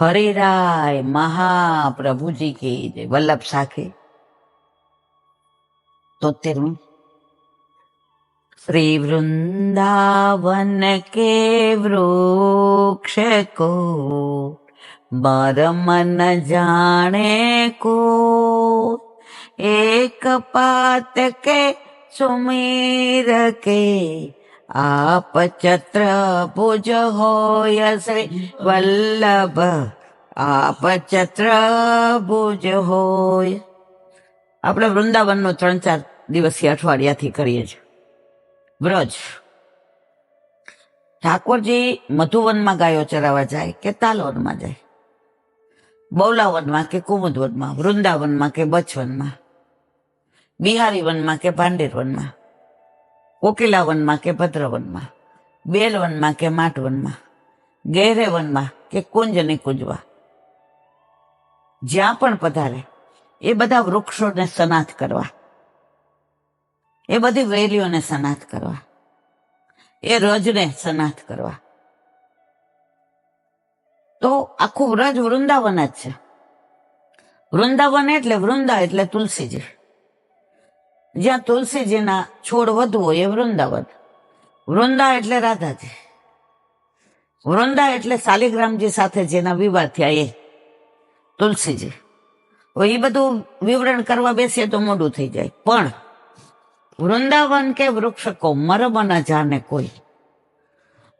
હરેરાય મહાપ્રભુજી કે જય. વલ્લભ શાખે તોતેરમું શ્રી વૃંદાવન કે વૃક્ષ કો, બરમન જાણે કો. એક પાત કે સુમીર કે આપ ભુજ હોય શ્રી વલ્લભ આપ ભુજ હોય આપણે વૃંદાવનનો ત્રણ ચાર દિવસીય અઠવાડિયાથી કરીએ છીએ. વ્રજ. ઠાકોરજી મધુવનમાં ગાયો ચરાવવા જાય કે તાલવનમાં જાય? બૌલાવનમાં કે કુમુદવનમાં, વૃંદાવનમાં કે બચવનમાં? બિહારી વનમાં કે પાંડેરવનમાં? ભાંડેર વનમાં કે ભદ્રવનમાં બેલવનમાં કે માટવનમાં ગેરે વનમાં કે કુંજ ને કુંજવા જ્યાં પણ પધારે એ બધા વૃક્ષોને સનાથ કરવા એ બધી વેલીઓને સનાથ કરવા એ રજને સનાથ કરવા તો આખું વ્રજ વૃંદાવન જ છે. વૃંદાવન એટલે વૃંદા એટલે તુલસીજી. જ્યાં તુલસીજીના છોડ વધુ હોય એ વૃંદાવન. વૃંદા એટલે રાધાજી. વૃંદા એટલે શાલિગ્રામજી સાથે જેના વિવાહ થયા એ તુલસીજી. એ બધું વિવરણ કરવા બેસીએ તો મોડું થઈ જાય. પણ વૃંદાવન કે વૃક્ષ મરમના જાને કોઈ.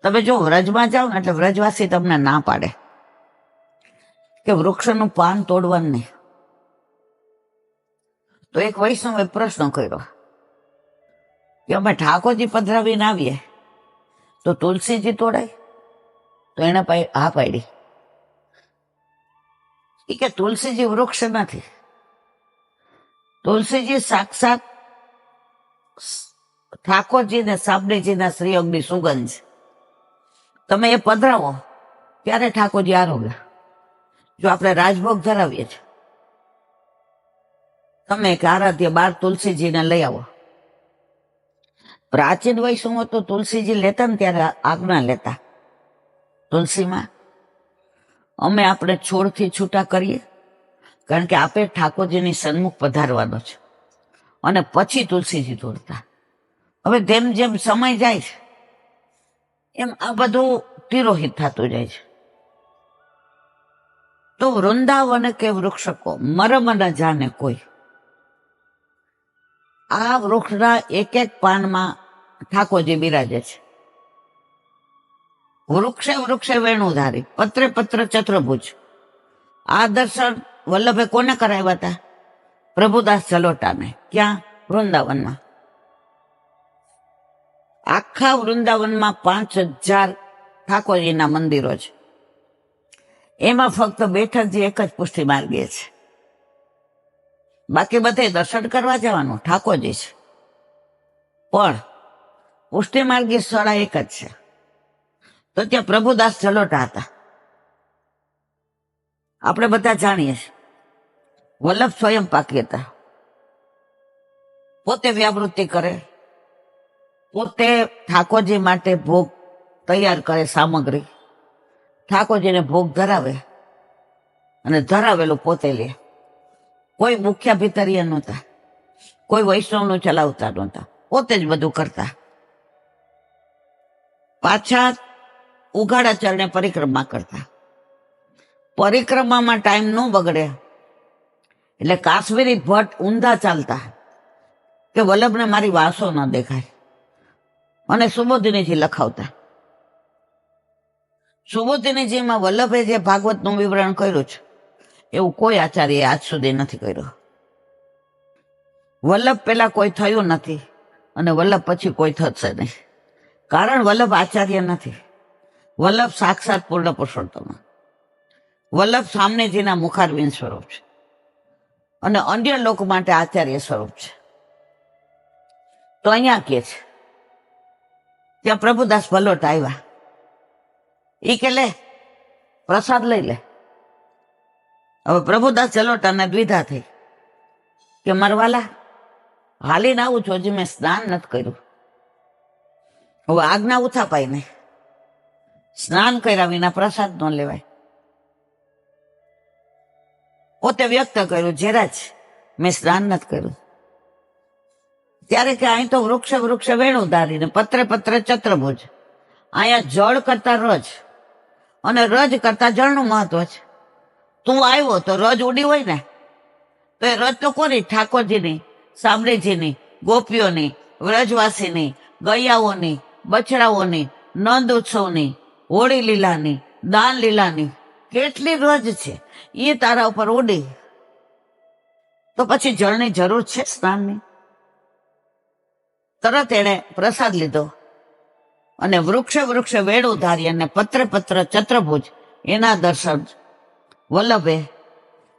તમે જો વ્રજમાં જાઓ ને એટલે વ્રજવાસી તમને ના પાડે. કે વૃક્ષનું પાન તોડવાનું નહીં. તો એક વૈષ્ણવે પ્રશ્ન કર્યો. કે અમે ઠાકોરજી પધરાવીને આવીએ? તો તુલસીજી તોડાય? તો એને પાઈ હા પાડી. એ કે તુલસીજી વૃક્ષ નથી. તુલસીજી સાક્ષાત ઠાકોરજી ને સાબડીજીના શ્રીઅંગની સુગંધ તમે એ પધરાવો, ત્યારે ઠાકોરજી આરોગ્ય. જો આપણે રાજભોગ ધરાવીએ છીએ. તમે એક આરાધ્ય બાર તુલસીજીને લઈ આવો. પ્રાચીન વૈષ્ણવો તો તુલસીજી લેતા ને ત્યારે આજ્ઞા લેતા. તુલસીમાં અમે આપણે છોડથી છૂટા કરીએ, કારણ કે આપે ઠાકોરજીની સન્મુખ પધારવાનો છે. અને પછી તુલસીજી તોડતા. હવે જેમ જેમ સમય જાય છે, એમ આ બધું તિરોહિત થતું જાય છે. તો વૃંદાવન કે વૃક્ષકો, મરમ ન જાણે કોઈ. આ વૃક્ષના એક એક પાનમાં ઠાકોરજી બિરાજે છે. વૃક્ષે વૃક્ષે વેણુધારી, પત્રે પત્ર ચતુર્ભુજ. આ દર્શન વલ્લભે કોને કરાવ્યા હતા? પ્રભુદાસ જલોટાને ક્યાં? વૃંદાવનમાં. આખા વૃંદાવનમાં પાંચ હજાર ઠાકોરજીના મંદિરો છે. એમાં ફક્ત બેઠકજી એક જ પુષ્ટિ માર્ગીય છે. બાકી બધે દર્શન કરવા જવાનું, ઠાકોરજી છે. પણ પુષ્ટિ માર્ગી શાળા એક જ છે. તો ત્યાં પ્રભુદાસ જલોટા હતા. આપણે બધા જાણીએ છીએ. વલ્લભ સ્વયં પાકી હતા. પોતે વ્યાવૃત્તિ કરે. પોતે ઠાકોરજી માટે ભોગ તૈયાર કરે સામગ્રી. ઠાકોરજીને ભોગ ધરાવે. અને ધરાવેલું પોતે લે. કોઈ મુખ્ય ભિતરીય નહોતા. કોઈ વૈષ્ણવનું ચલાવતા નહોતા. પોતે જ બધું કરતા. પાછા ઉઘાડા ચરણે પરિક્રમા કરતા. પરિક્રમામાં ટાઈમ ન બગડે. એટલે કાશ્મીરી ભટ્ટ ઊંધા ચાલતા. કે વલ્લભને મારી વાસો ન દેખાય. અને સુબોધિનીજી લખાવતા. સુબોધિનીજીમાં વલ્લભે જે ભાગવતનું વિવરણ કર્યું છે એવું કોઈ આચાર્ય આજ સુધી નથી કર્યું. વલ્લભ પેલા કોઈ થયું નથી અને વલ્લભ પછી કોઈ થશે નહીં. કારણ વલ્લભ આચાર્ય નથી. વલ્લભ સાક્ષાત પૂર્ણ પુરુષોત્તમ વલ્લભ સામનેજીના મુખારબિન સ્વરૂપ છે. અને અન્ય લોકો માટે આચાર્ય સ્વરૂપ છે. તો અહીંયા કે છે. ત્યાં પ્રભુદાસ ભલોટ આવ્યા. એ કે લે, પ્રસાદ લઈ લે. હવે પ્રભુદાસ ચલોટાને દ્વિધા થઈ. કે મરવાલા, હાલીને આવું છું, હજી મેં સ્નાન નથી કર્યું. હવે આજ્ઞા ઉથાપાય નહીં. સ્નાન કર્યા વિના પ્રસાદ ન લેવાય. પોતે વ્યક્ત કર્યું જરાજ મેં સ્નાન નથી કર્યું. ત્યારે કે અહીં તો વૃક્ષ વૃક્ષ વેણું ધારીને પત્રે પત્રે, ચત્રભુજ. અહીંયા જળ કરતા રજ. અને રજ કરતા જળનું મહત્વ છે. તું આવ્યો તો રજ ઉડી હોય ને, તો એ રજ તો કોની? ઠાકોરજીની, સાંભળીજીની, ગોપીઓની, વ્રજવાસીની, ગૈયાઓની, બછડાઓની, નંદ ઉત્સવની, હોળી લીલાની, દાન લીલાની, કેટલી રજ છે? એ તારા ઉપર ઉડી. તો પછી જળની જરૂર છે સ્નાનની? તરત એણે પ્રસાદ લીધો અને વૃક્ષે વૃક્ષે વેડું ધારી અને પત્રે પત્ર ચત્રભુજ એના દર્શન વલ્લભે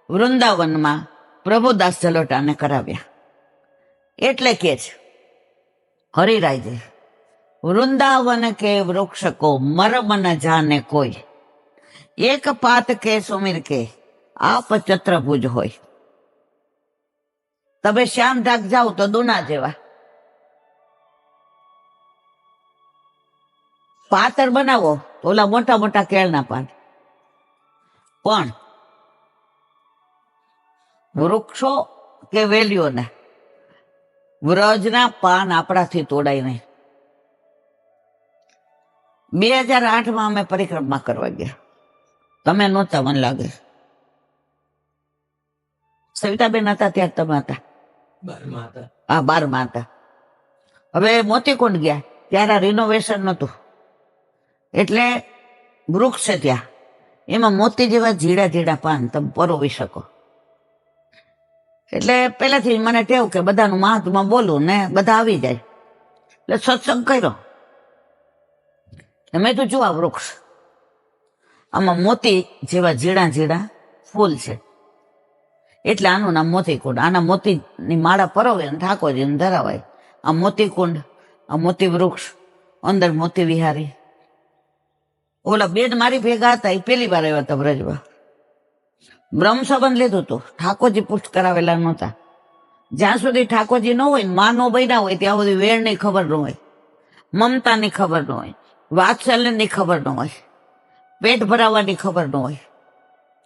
વૃંદાવનમાં પ્રભુદાસ જલોટાને કરાવ્યા. એટલે કે જ હરિરાયજી, વૃંદાવન કે વૃક્ષ કો મરમ ન જાને કોઈ. એક પાત કે સુમીર કે આપ ચત્રભુજ હોય. તમે શ્યામ ઢાક જાઓ તો દુના જેવા. પાતર બનાવો ઓલા મોટા મોટા કેળના પાન. પણ વૃક્ષો કે વેલીઓને? વ્રજના પાન આપણાથી તોડાય નહીં. બે હજાર આઠમાં અમે પરિક્રમા કરવા ગયા. તમે નહોતા મને લાગે. સવિતાબેન હતા ત્યારે તમે હતા? હા બારમાં હતા. હવે મોતીકુંડ ગયા. ત્યારે રિનોવેશન નહોતું. એટલે વૃક્ષ છે ત્યાં. એમાં મોતી જેવા જીડા જીડા પાન તમે પરોવી શકો. એટલે પહેલાથી મને ટેવ કે બધાનું મહાત્મા બોલું ને બધા આવી જાય. એટલે સત્સંગ કર્યો. મેં તો જોવા વૃક્ષ. આમાં મોતી જેવા જીણા જીણા ફૂલ છે. એટલે આનું નામ મોતીકુંડ. આના મોતીની માળા પરોવે અને ઠાકોરજીને ધરાવાય. આ મોતીકુંડ, આ મોતી વૃક્ષ, અંદર મોતી વિહારી. ઓલા બેન મારી ભેગા હતા, એ પહેલી વાર આવ્યા હતા બ્રજમાં બ્રહ્મ સંબંધ લીધું હતું. ઠાકોરજી પુષ્ટ કરાવેલા નહોતા. જ્યાં સુધી ઠાકોરજી ન હોય મા નો બન્યા હોય, ત્યાં સુધી વેળની ખબર ન હોય, મમતાની ખબર ન હોય, વાત્સલ્યની ખબર ન હોય, પેટ ભરાવવાની ખબર ન હોય,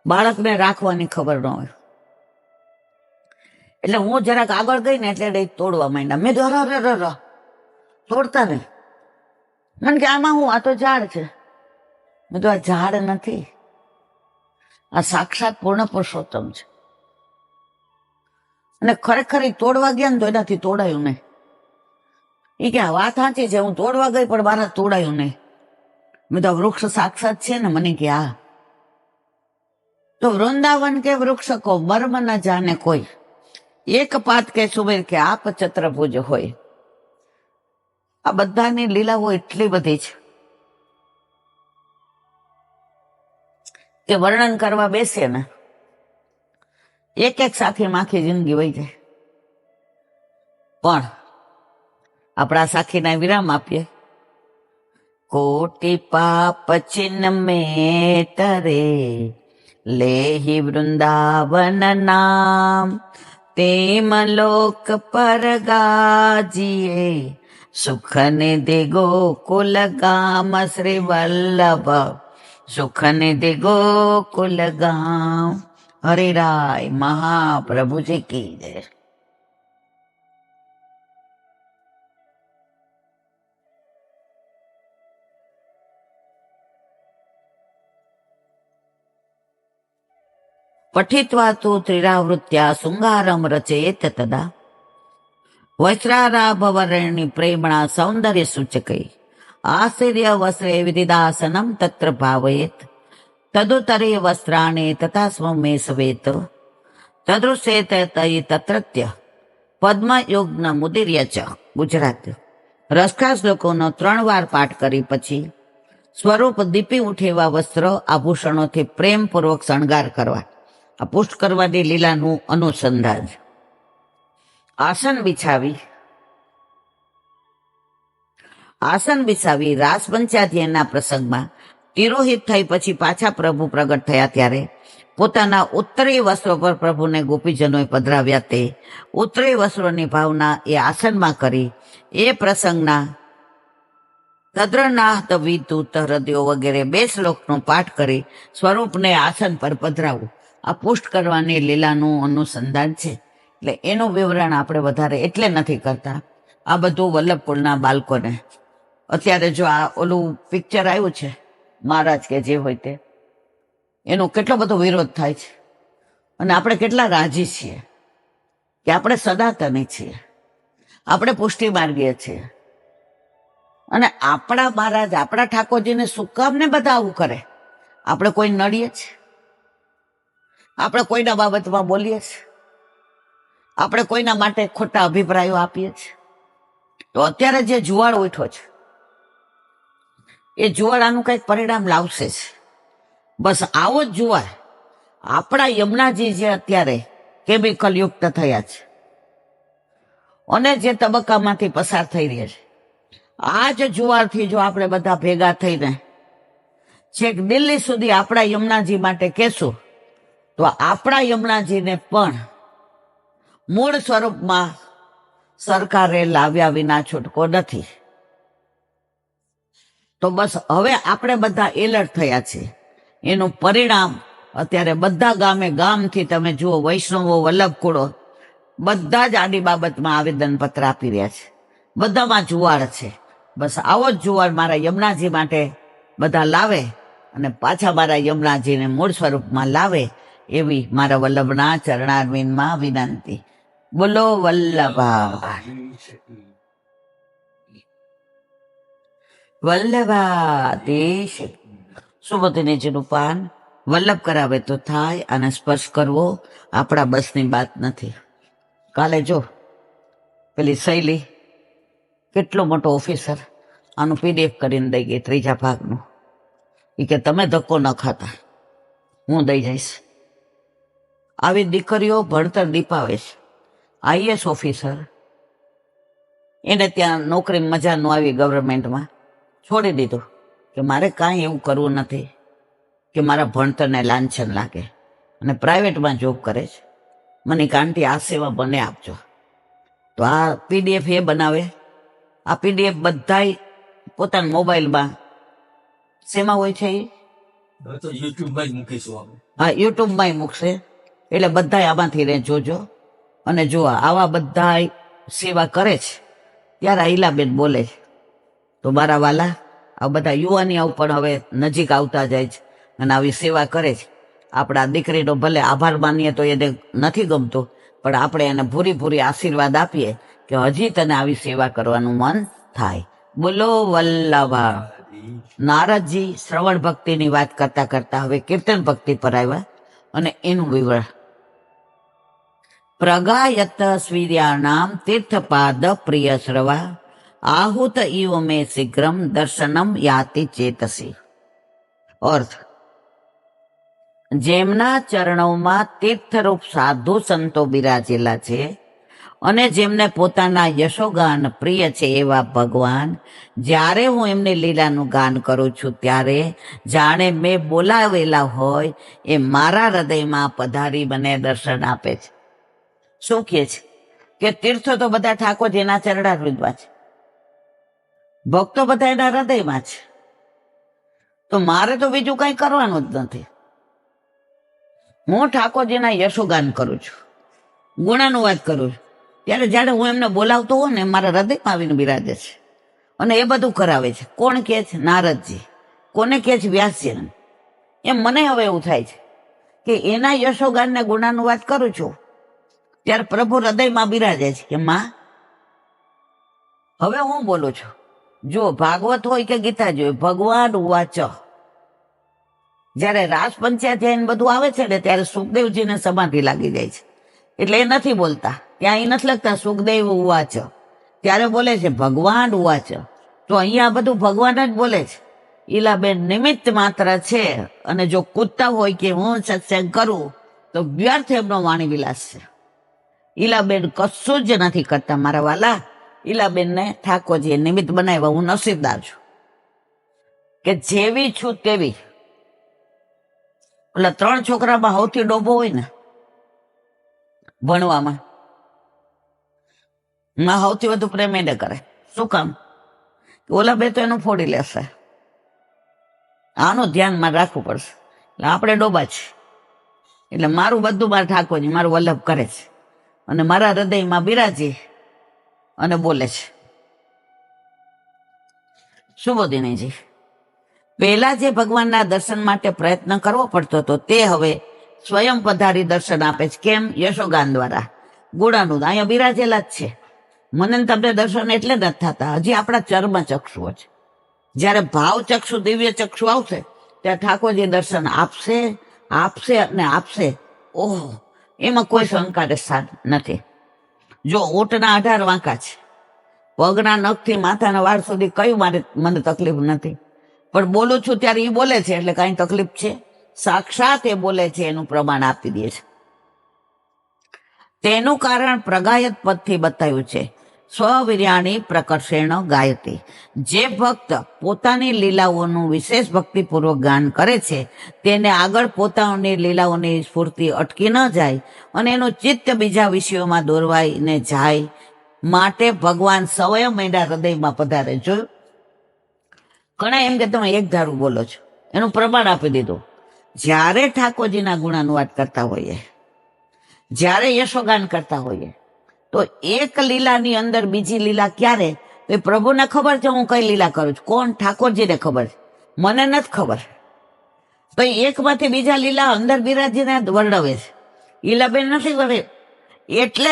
બાળકને રાખવાની ખબર ન હોય. એટલે હું જરાક આગળ ગઈ ને એટલે તોડવા માંડ્યા. મેં ર ર અરે તોડતા ને મને કે, આમાં હું, આ તો ઝાડ છે. મેં તો આ ઝાડ નથી. આ સાક્ષાત પૂર્ણ પુરુષોત્તમ છે. અને ખરેખર ઈ તોડવા ગયા ને તો એનાથી તોડાયું નહીં. એ કે વાત સાચી છે, હું તોડવા ગઈ પણ મારા તોડાયું નહીં. મેં તો વૃક્ષ સાક્ષાત છે ને, મને કે આ. તો વૃંદાવન કે વૃક્ષ કો મર્મ ન જાને કોઈ. એક પાત કે સુમેર કે આપ ચત્રભુજ હોય. આ બધાની લીલાઓ એટલી બધી છે. કે વર્ણન કરવા બેસે ને એક એક સાથીમાં આખી જિંદગી વહી જાય. પણ આપણા સાખીના વિરામ આપીએ. કોટી પાપ ચિન્હ મેં તરે લેહી વૃંદાવન નામ, તેમ લોક પર ગાજીએ. સુખ નિધિ ગોકુલ ગામ શ્રી વલ્લભ સુખ નિધિ ગોકુલ ગામ. હરિરાય મહાપ્રભુજી કી જય. પઠિત્વા તો ત્રિરાવૃત્યા શૃંગારમ રચયેત તદા. વસ્ત્રારાભવરણની પ્રેમણા સૌંદર્ય સૂચકૈ. આશ્ચર્ય વસ્ત્રે વિદિદાસનમ તત્ર ભાવયેત તદુતરે વસ્ત્રાણે તથા સ્વમે સવેત તદૃશેત તય તત્રત્ય પદ્મયુગ્ન મુદિર્ય ચ ગુજરાત રસકા શ્લોકોનો ત્રણ વાર પાઠ કરી પછી સ્વરૂપ દીપી ઉઠેવા વસ્ત્ર આભૂષણોથી પ્રેમપૂર્વક શણગાર કરવા આ પુષ્ટ કરવાની લીલાનું અનુસંધાન આસન બિછાવી આસન બિસાવી રાસ પંચાધ્યાયના પ્રસંગમાં તિરોહિત થઈ પછી પાછા પ્રભુ પ્રગટ થયા ત્યારે પોતાના ઉત્તરીય વસ્ત્રો પર પ્રભુને ગોપીજનોએ પધરાવ્યા તે ઉત્તરીય વસ્ત્રોની ભાવના એ આસનમાં કરી એ પ્રસંગના તદ્રનાથ વિદૂત હૃદયો વગેરે બે શ્લોકનો પાઠ કરી સ્વરૂપને આસન પર પધરાવવું આ પુષ્ટ કરવાની લીલાનું અનુસંધાન છે. એટલે એનું વિવરણ આપણે વધારે એટલે નથી કરતા. આ બધું વલ્લભપુરના બાળકોને અત્યારે જો આ ઓલું પિક્ચર આવ્યું છે, મહારાજ કે જે હોય તે, એનો કેટલો બધો વિરોધ થાય છે. અને આપણે કેટલા રાજી છીએ કે આપણે સનાતની છીએ, આપણે પુષ્ટિ માર્ગીય છીએ. અને આપણા મહારાજ, આપણા ઠાકોરજીને શું કામ ને બધા આવું કરે. આપણે કોઈ નડીએ છીએ? આપણે કોઈના બાબતમાં બોલીએ છીએ? આપણે કોઈના માટે ખોટા અભિપ્રાયો આપીએ છીએ? તો અત્યારે જે જુવાળ ઉઠો છે એ જુવાળ આનું કંઈક પરિણામ લાવશે જ. બસ આવો જ જુવાર. આપણા યમુનાજી જે અત્યારે કેમિકલ યુક્ત થયા છે. અને જે તબક્કામાંથી પસાર થઈ રહ્યા છે. આ જ જુવારથી જો આપણે બધા ભેગા થઈને છેક દિલ્હી સુધી આપણા યમુનાજી માટે કહેશું, તો આપણા યમુનાજીને પણ મૂળ સ્વરૂપમાં સરકારે લાવ્યા વિના છૂટકો નથી. તો બસ હવે આપણે બધા એલર્ટ થયા છે. એનું પરિણામ અત્યારે બધા ગામે ગામથી તમે જુઓ, વૈષ્ણવો, વલ્લભકુળો, બધા જ આની બાબતમાં આવેદનપત્ર આપી રહ્યા છે. બધામાં જુવાળ છે. બસ આવો જ જુવાળ મારા યમુનાજી માટે બધા લાવે અને પાછા મારા યમુનાજીને મૂળ સ્વરૂપમાં લાવે એવી મારા વલ્લભના ચરણારવિંદમાં વિનંતી. બોલો વલ્લભા. વલ્લભા, દેશ. સુમતિનીજીનું પાન? વલ્લભ કરાવે તો થાય અને સ્પર્શ કરવો આપણા બસની વાત નથી. કાલે જો, પેલી શૈલી, કેટલો મોટો ઓફિસર, આનું પીડીએફ કરીને દઈ ગઈ ત્રીજા ભાગનું. એ કે તમે ધક્કો ન ખાતા. હું દઈ જઈશ. આવી દીકરીઓ ભણતર દીપાવે છે. IAS officer. એને ત્યાં નોકરી મજા ન આવી ગવર્મેન્ટમાં. છોડી દીધું કે મારે કાંઈ એવું કરવું નથી કે મારા ભણતરને લાંછન લાગે અને પ્રાઇવેટમાં જોબ કરે છે. મને કાંટી આ સેવા બને આપજો. તો આ પીડીએફ એ બનાવે. આ પીડીએફ બધાય પોતાના મોબાઈલમાં શેમાં હોય છે એ તો યુટ્યુબમાં મૂકીશું હા યુટ્યુબમાં મૂકશે. એટલે બધાય આમાંથી રે જોજો. અને જો આવા બધા સેવા કરે છે ત્યારે આઈલાબેન બોલે છે. તો મારા વાલા, આ બધા યુવાનીઓ પણ હવે નજીક આવતા જાય છે અને આવી સેવા કરે છે. આપણા દીકરીનો ભલે આભાર માનીએ તો એને નથી ગમતો, પણ આપણે એને ભૂરી ભૂરી આશીર્વાદ આપીએ કે હજી તને આવી સેવા કરવાનું મન થાય. બોલો વલ્લભા, નારદજી શ્રવણ ભક્તિની વાત કરતા કરતા હવે કીર્તન ભક્તિ પર આવ્યા અને એનું વિવરણ. પ્રગાયત સ્વીર્યાણામ તીર્થપાદ પ્રિય શ્રવા આહુત ઇવ મે શીઘ્રમ દર્શનમ યાતિ ચેતસી. અર્થ, જેમના ચરણોમાં તીર્થરૂપ સાધુ સંતો બિરાજેલા છે અને જેમને પોતાના યશોગાન પ્રિય છે એવા ભગવાન, જ્યારે હું એમની લીલાનું ગાન કરું છું ત્યારે જાણે મેં બોલાવેલા હોય એ મારા હૃદયમાં પધારી મને દર્શન આપે છે. શું કહે છે? કે તીર્થો તો બધા ઠાકોર જેના ચરણા રૂદવા છે. ભક્તો બધા એના હૃદયમાં છે. તો મારે તો બીજું કઈ કરવાનું જ નથી. હું ઠાકોરજીના યશોગાન કરું છું. ગુણાનુવાદ કરું છું. ત્યારે જ્યારે હું એમને બોલાવતો હોઉં ને, મારા હૃદયમાં આવીને બિરાજે છે. અને એ બધું કરાવે છે. કોણ કહે છે? નારદજી. કોને કહે છે? વ્યાસજી એમ મને હવે એવું થાય છે કે એના યશોગાનને ગુણાનુવાદ કરું છું, ત્યારે પ્રભુ હૃદયમાં બિરાજે છે કે, માં, હવે હું બોલું છું. જો ભાગવત હોય કે ગીતા જોઈએ, ભગવાન વાચ. જ્યારે રાસ પંચાયત બધું આવે છે ને, ત્યારે સુખદેવજીને સમાધિ લાગી જાય છે. એટલે એ નથી બોલતા. ત્યાં એ નથી લખતા, સુખદેવ વાચ. ત્યારે બોલે છે, ભગવાન વાચ. તો અહીંયા બધું ભગવાન જ બોલે છે. ઈલાબેન નિમિત્ત માત્ર છે. અને જો કૂદતા હોય કે હું સત્સંગ કરું, તો વ્યર્થ એમનો વાણી વિલાસ છે. ઈલાબેન કશું જ નથી કરતા, મારા વાલા. ઈલાબેનને ઠાકોરજીએ નિમિત્ત બનાવ્યા. હું નસીબદાર છું કે જેવી છું તેવી. એટલે ત્રણ છોકરામાં સૌથી ડોબો હોય ને ભણવામાં, માં સૌથી વધુ પ્રેમ એને કરે. શું કામ? ઓલા બે તો એનું ફોડી લેશે. આનું ધ્યાનમાં રાખવું પડશે. એટલે આપણે ડોબા છે એટલે મારું બધું મારા ઠાકોરજી, મારું વલ્લભ કરે છે. અને મારા હૃદયમાં બિરાજી. અને બોલે છે. શુભોદિનીજી પહેલા જે ભગવાનના દર્શન માટે પ્રયત્ન કરવો પડતો હતો તે હવે સ્વયં પધારી દર્શન આપે છે. કેમ? યશોગાન દ્વારા. ગુણાનું અહીંયા બિરાજેલા જ છે. મને તમને દર્શન એટલે નથી થતા. હજી આપણા ચર્મ ચક્ષુઓ છે. જ્યારે ભાવ ચક્ષુ, દિવ્ય ચક્ષુ આવશે ત્યારે ઠાકોરજી દર્શન આપશે આપશે અને આપશે. ઓહ, એમાં કોઈ શંકા સ્થાન નથી. જો ઊંટના અઢાર વાંકા છે. પગના નખથી માથાના વાળ સુધી કયું મારે મને તકલીફ નથી. પણ બોલું છું ત્યારે એ બોલે છે એટલે કાંઈ તકલીફ છે. સાક્ષાત એ બોલે છે, એનું પ્રમાણ આપી દે છે. તેનું કારણ પ્રગાયત પદથી બતાવ્યું છે. સ્વવિર્યાણી પ્રકર્ષેણ ગાયતી. જે ભક્ત પોતાની લીલાઓનું વિશેષ ભક્તિપૂર્વક ગાન કરે છે, તેને આગળ પોતાની લીલાઓની સ્ફૂર્તિ અટકી ન જાય અને એનું ચિત્ત બીજા વિષયોમાં દોરવાઈને જાય માટે ભગવાન સ્વયં એના હૃદયમાં પધારે. જોયું? ઘણા એમ કે તમે એક ધારું બોલો છો. એનું પ્રમાણ આપી દીધું. જ્યારે ઠાકોરજીના ગુણાનુવાદ કરતા હોઈએ, જ્યારે યશોગાન કરતા હોઈએ તો એક લીલાની અંદર બીજી લીલા ક્યારે? તો એ પ્રભુને ખબર છે હું કઈ લીલા કરું છું. કોણ? ઠાકોરજીને ખબર છે. મને નથી ખબર. તો એકમાંથી બીજા લીલા અંદર બિરાજીને વર્ણવે છે. ઈલાબેન નથી કરે એટલે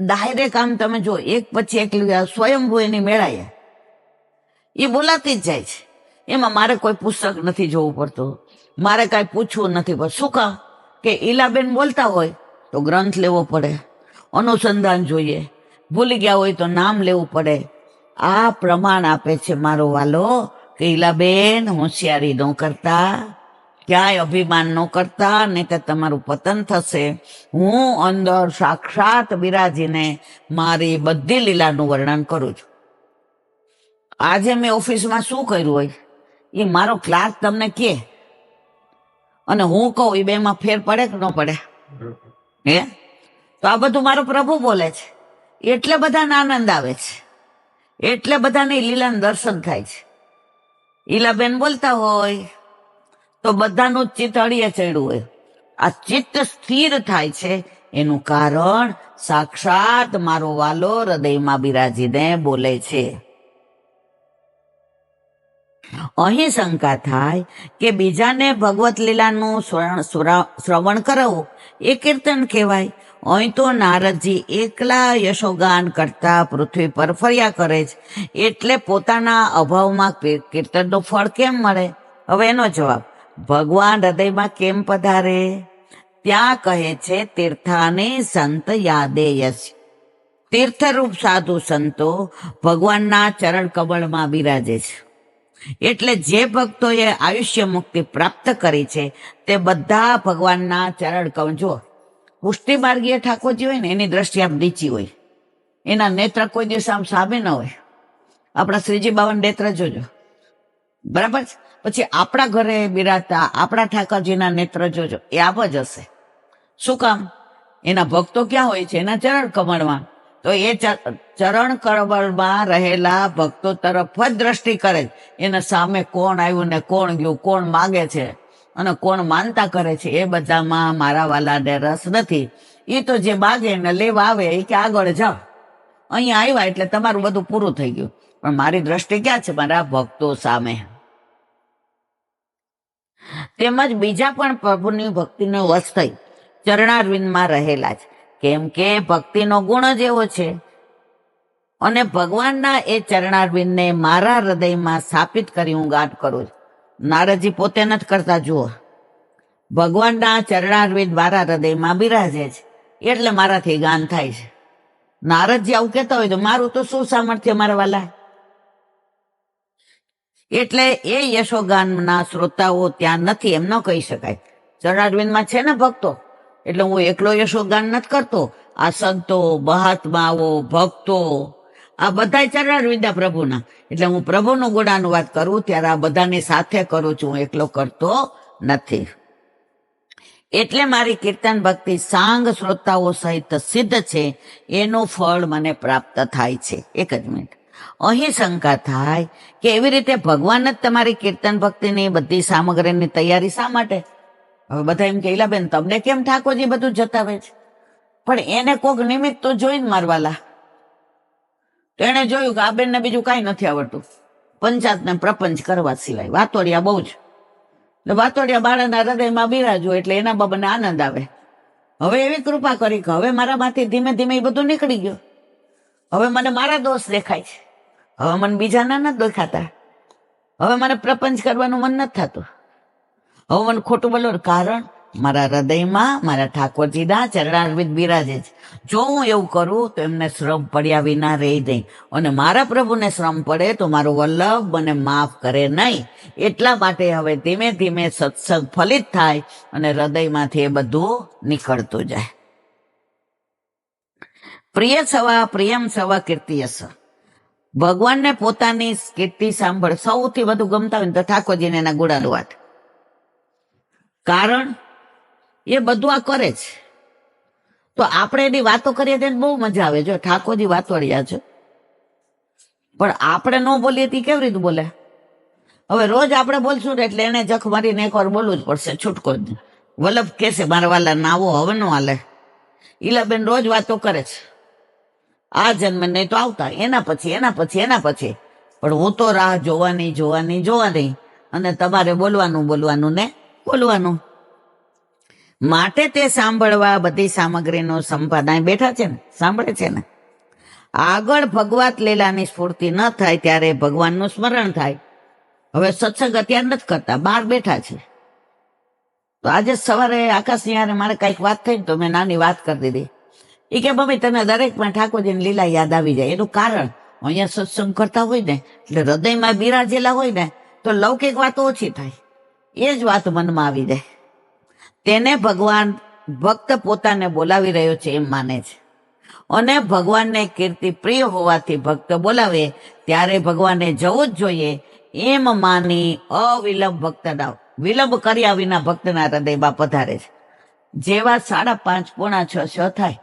ડાયરેક્ટ આમ તમે જો, એક પછી એક લીલા સ્વયંભૂ એની મેળાય એ બોલાતી જ જાય છે. એમાં મારે કોઈ પુસ્તક નથી જોવું પડતું. મારે કાંઈ પૂછવું નથી પડતું. શું કામ? કે ઈલાબેન બોલતા હોય તો ગ્રંથ લેવો પડે. અનુસંધાન જોઈએ. ભૂલી ગયા હોય તો નામ લેવું પડે. આ પ્રમાણ આપે છે મારો વાલો. કે ઈલાબેન હોશિયારી ન કરતા. ક્યાંય અભિમાન ન કરતા નહીં તો તમારું પતન થશે. હું અંદર સાક્ષાત બિરાજીને મારી બધી લીલાનું વર્ણન કરું છું. આજે મેં ઓફિસમાં શું કર્યું હોય? એ મારો ક્લાર્ક તમને કે. અને હું કહું, એ બેમાં ફેર પડે કે ન પડે? હે? તો આ બધું મારો પ્રભુ બોલે છે. એટલે બધાને આનંદ આવે છે. એટલે બધાને લીલાનું દર્શન થાય છે. ઈલાબેન બોલતા હોય તો બધાનું ચિત્ત અડીએ ચડ્યું હોય. આ ચિત્ત સ્થિર થાય છે. એનું કારણ સાક્ષાત મારો વાલો હૃદયમાં બિરાજીને બોલે છે. અહીં શંકા થાય કે બીજાને ભગવત લીલાનું શ્રવણ- શ્રવ- શ્રવણ કરાવવું એ કીર્તન કહેવાય. અહીં તો નારદજી એકલા યશોગાન કરતા પૃથ્વી પર ફર્યા કરે છે. એટલે પોતાના અભાવમાં કીર્તનનું ફળ કેમ મળે? હવે એનો જવાબ, ભગવાન હૃદયમાં કેમ પધારે? ત્યાં કહે છે, તીર્થાની સંત યાદેયસ તીર્થરૂપ સાધુ સંતો ભગવાનના ચરણ કમળમાં બિરાજે છે. એટલે જે ભક્તોએ આયુષ્ય મુક્તિ પ્રાપ્ત કરી છે, તે બધા ભગવાનના ચરણ કમળ જો પુષ્ટિ માર્ગીય ઠાકોરજી હોય ને, એની દ્રષ્ટિ આમ નીચી હોય. એના નેત્ર કોઈ દિવસ આમ સામે ન હોય. આપણા શ્રીજી બાવન નેત્ર જોજો. બરાબર પછી આપણા ઘરે બિરાજતા, આપણા ઠાકોરજીના નેત્ર જોજો. એ આપ જ હશે. શું કામ? એના ભક્તો ક્યાં હોય છે? એના ચરણ કમળમાં. તો એ ચરણ કમળમાં રહેલા ભક્તો તરફ જ દ્રષ્ટિ કરે. એના સામે કોણ આવ્યું ને કોણ ગયું, કોણ માગે છે અને કોણ માનતા કરે છે, એ બધામાં મારા વાલાને રસ નથી. એ તો જે માગે ને લેવા આવે એ કે આગળ જાઓ. અહીંયા આવ્યા એટલે તમારું બધું પૂરું થઈ ગયું. પણ મારી દ્રષ્ટિ ક્યાં છે? મારા ભક્તો સામે. તેમજ બીજા પણ પ્રભુની ભક્તિનો વસ થઈ ચરણારવિંદમાં રહેલા છે. કેમ કે ભક્તિનો ગુણ જ એવો છે. અને ભગવાનના એ ચરણારવિંદને મારા હૃદયમાં સ્થાપિત કરી હું ગાંઠ કરું છું. નારદજી પોતે નથી કરતા, જુઓ. ભગવાનના ચરણારવિંદ મારા હૃદયમાં બિરાજે છે. એટલે મારાથી ગાન થાય છે. નારદજી આવું કહેતા હોય તો મારું તો શું સામર્થ્ય મારા વાલા? એટલે એ યશોગાનના શ્રોતાઓ ત્યાં નથી, એમ ન કહી શકાય. ચરણારવિંદમાં છે ને ભક્તો? એટલે હું એકલો યશોગાન નથી કરતો. આ સંતો, મહાત્માઓ, ભક્તો, આ બધા વિદ્યા પ્રભુના. એટલે હું પ્રભુનું ગુણાનુવાદ કરું, ત્યારે આ બધાની સાથે કરું છું. હું એકલો કરતો નથી. એટલે મારી કીર્તન ભક્તિ સાંગ શ્રોતાઓ સહિત સિદ્ધ છે. એનું ફળ મને પ્રાપ્ત થાય છે. એક જ મિનિટ. અહીં શંકા થાય કે એવી રીતે ભગવાન જ તમારી કીર્તન ભક્તિની બધી સામગ્રીની તૈયારી શા માટે? હવે બધા એમ કે બેન, તમને કેમ ઠાકોરજી બધું જતાવે છે? પણ એને કોક નિમિત્ત તો જોઈને મારવાલા. તો એને જોયું કે આ બેનને બીજું કાંઈ નથી આવડતું. પંચાયતને પ્રપંચ કરવા સિવાય. વાતોડિયા બહુ જ. એટલે વાતોડિયા બાળાના હૃદયમાં બિરાજો એટલે એના બાબાને આનંદ આવે. હવે એવી કૃપા કરી કે હવે મારામાંથી ધીમે ધીમે એ બધું નીકળી ગયું. હવે મને મારા દોષ દેખાય છે. હવે મને બીજાના નથી દેખાતા. હવે મને પ્રપંચ કરવાનું મન નથી થતું. હવે મને ખોટું બોલો કારણ મારા હૃદયમાં મારા ઠાકોરજીના ચરણારવિંદ બિરાજે છે. જો હું એવું કરું તો એમને શ્રમ પડ્યા વિના રહી નહીં. અને મારા પ્રભુને શ્રમ પડે તો મારો વલ્લભ મને માફ કરે નહીં. એટલા માટે હવે ધીમે ધીમે સત્સંગ ફલિત થાય અને હૃદયમાંથી એ બધું નીકળતું જાય. પ્રિય સવા, પ્રિયમ સવા કીર્તિયસ ભગવાનને પોતાની કીર્તિ સાંભળ. સૌથી વધુ ગમતા હોય તો ઠાકોરજીને એના ગુડાનું વાત કારણ એ બધું આ કરે છે. તો આપણે એની વાતો કરીએ તો એને બહુ મજા આવે જો ઠાકોરજી વાતોડિયા છે. પણ આપણે ન બોલીએ તી કેવી રીતે બોલે? હવે રોજ આપણે બોલશું ને એટલે એને જખ મારીને એકવાર બોલવું જ પડશે છૂટકો જ. વલ્લભ કહેશે મારા વાલા નાવો, હવે નો હાલે. ઈલાબેન રોજ વાતો કરે છે. આ જન્મ નહીં તો આવતા. એના પછી એના પછી એના પછી. પણ હું તો રાહ જોવાની જોવાની જોવાની. અને તમારે બોલવાનું બોલવાનું ને બોલવાનું? માટે તે સાંભળવા બધી સામગ્રીનો સંપાદન. બેઠા છે ને? સાંભળે છે ને? આગળ ભગવાત લીલાની સ્ફૂર્તિ ન થાય ત્યારે ભગવાનનું સ્મરણ થાય. હવે સત્સંગ અત્યારે નથી કરતા. બહાર બેઠા છે. તો આજે સવારે આકાશની યારે મારે કંઈક વાત થઈ ને તો મેં નાની વાત કરી દીધી. એ કે, મમ્મી તને દરેકમાં ઠાકોરજીની લીલા યાદ આવી જાય. એનું કારણ, અહીંયા સત્સંગ કરતા હોય ને, એટલે હૃદયમાં બિરાજેલા હોય ને, તો લૌકિક વાતો ઓછી થાય. એ જ વાત મનમાં આવી જાય તેને ભગવાન ભક્ત પોતાને બોલાવી રહ્યો છે એમ માને છે. અને ભગવાનને કીર્તિ પ્રિય હોવાથી ભક્ત બોલાવે, ત્યારે ભગવાને જવું જ જોઈએ એમ માની અવિલંબ ભક્તના વિલંબ કર્યા વિના ભક્તના હૃદયમાં પધારે છે. જેવા સાડા પાંચ, પોણા છ છ થાય.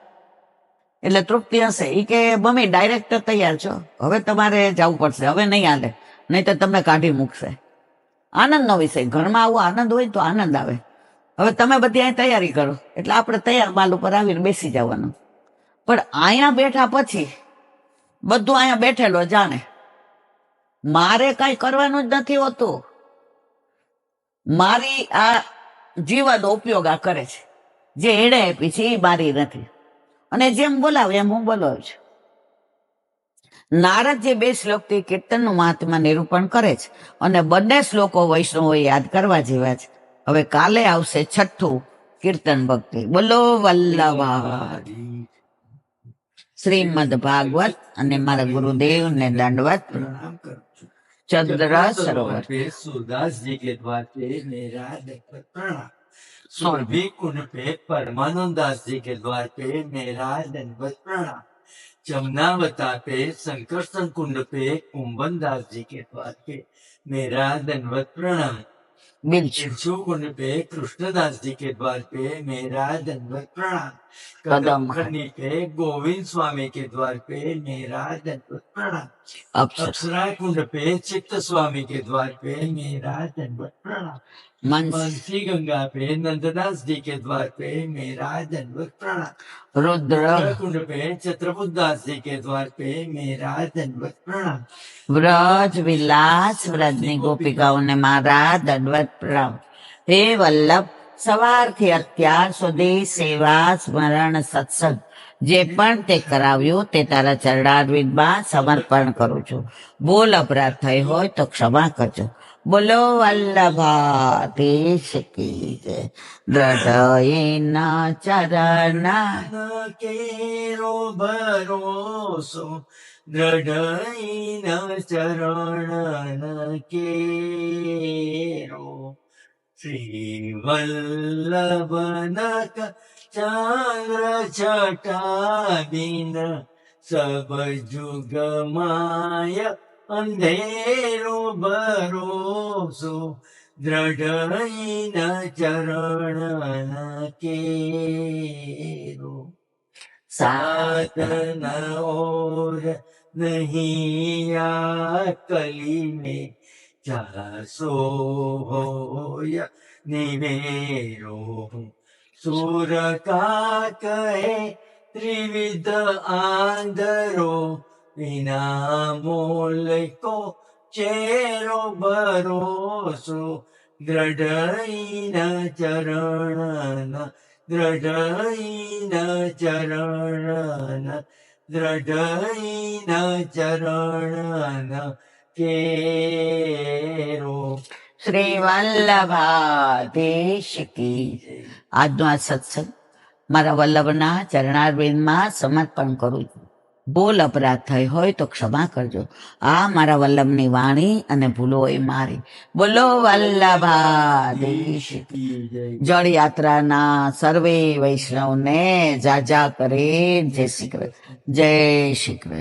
એટલે તૃપ્તિ હશે. એ કે, મમ્મી ડાયરેક્ટર તૈયાર છો. હવે તમારે જવું પડશે. હવે નહીં હાલે. નહીં તો તમને કાઢી મૂકશે. આનંદનો વિષય ઘરમાં આવો, આનંદ હોય તો આનંદ આવે. હવે તમે બધી અહીં તૈયારી કરો. એટલે આપણે તૈયાર માલ ઉપર આવીને બેસી જવાનું. પણ અહીંયા બેઠા પછી બધું અહીંયા બેઠેલો જાણે. મારે કઈ કરવાનું જ નથી હોતું. મારી આ જીવન ઉપયોગ આ કરે છે. જે એણે આપી છે એ મારી નથી. અને જેમ બોલાવે એમ હું બોલાવું છું. નારદ જે બે શ્લોકથી કીર્તનનું મહાત્મા નિરૂપણ કરે છે અને બંને શ્લોકો વૈષ્ણવો યાદ કરવા જેવા છે હવે કાલે આવશે છઠ્ઠું કીર્તન ભક્તિ બોલો વલ્લભા શ્રીમદ ભાગવત અને મારા ગુરુદેવ ને દંડવત प्रणाम करूं છું. ચંદ્ર સરોવર पे सूरदास जी के द्वार पे मेरा दंडवत प्रणाम सुरभि कुंड पे परमानंद दास जी के द्वार पे मेरा दंडवत प्रणाम जमुनावता पे संकर्षण कुंड पे कुंभन दास जी के द्वार पे मेरा धनवत प्रणाम। कुंड पे कृष्णदास जी के द्वार पे मेरा दंडवत प्रणाम। कदम खनि पे गोविंद स्वामी के द्वार पे मेरा दंडवत प्रणाम। अप्सरा। कुंड पे चित्त स्वामी के द्वार पे मेरा दंडवत प्रणाम। મંસ बंसी गंगा पे नंददास जी के द्वार पे मेरा दंडवत प्रणाम રુદ્ર कुंड पे छत्रपुत दास जी के द्वार पे मेरा दंडवत प्रणाम વ્રજ વિલાસ વ્રજની ગોપિકાઓને મારા દંડવત પ્રણામ હે વલ્લભ સવારથી અત્યાર સુધી સેવા સ્મરણ સત્સંગ જે પણ તે કરાવ્યું તે તારા ચરણારવિંદમાં સમર્પણ કરું છું બોલ અપરાધ થઈ હોય તો ક્ષમા કરજો બોલો વલ્લભાધીશ કી જય હૃદયના ચરણા કેરો ભરોસો દ્રઢઈ ચરણ કેરો. શ્રી વલ્લભનક ચંદ્ર છટા બિન સબ જુગ માય અંધેરો ભરોસો દ્રઢઈના ચરણ કેરો સાતના ઓર નહીં આ કલીને ચાસો હોય નિમેરો. સુર કા કહે, ત્રિવિધ આંધરો વિના મૂલકો ચેરો ભરોસો, દ્રઢઈના ચરણ દ્રઢઈના ચરણ દ્રઢઈના ચરણ, કેરો. શ્રી વલ્લભાધીશ કી. આજનો આ સત્સંગ મારા વલ્લભના ચરણારવિંદમાં સમર્પણ કરું છું. બોલ અપરાધ થઈ હોય તો ક્ષમા કરજો. આ મારા વલ્લભની વાણી અને ભૂલો એ મારી. બોલો વલ્લભાધીશ કી. જળ યાત્રાના સર્વે વૈષ્ણવને જાજા કરે જય શ્રી કૃષ્ણ. જય શ્રી કૃષ્ણ.